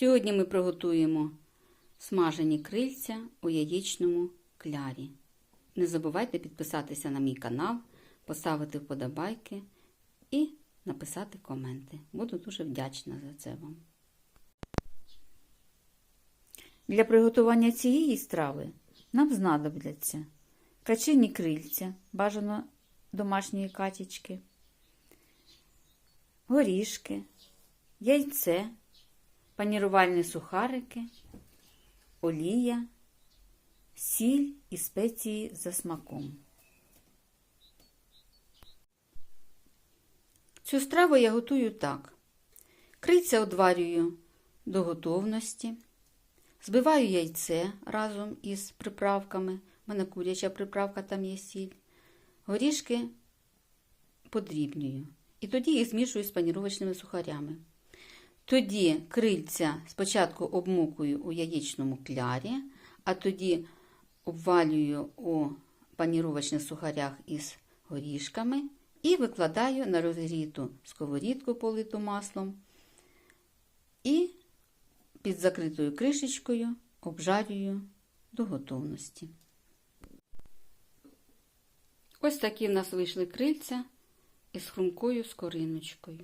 Сьогодні ми приготуємо смажені крильця у яєчному клярі. Не забувайте підписатися на мій канал, поставити вподобайки і написати коменти. Буду дуже вдячна за це вам. Для приготування цієї страви нам знадобляться качині крильця, бажано домашньої катічки, горішки, яйце, панірувальні сухарики, олія, сіль і спеції за смаком. Цю страву я готую так. Крильця одварюю до готовності. Збиваю яйце разом із приправками. У мене куряча приправка, там є сіль. Горішки подрібнюю. І тоді їх змішую з паніровочними сухарями. Тоді крильця спочатку обмукую у яєчному клярі, а тоді обвалюю у паніровочних сухарях із горішками і викладаю на розгріту сковорідку политу маслом. І під закритою кришечкою обжарюю до готовності. Ось такі в нас вийшли крильця із хрумкою скориночкою.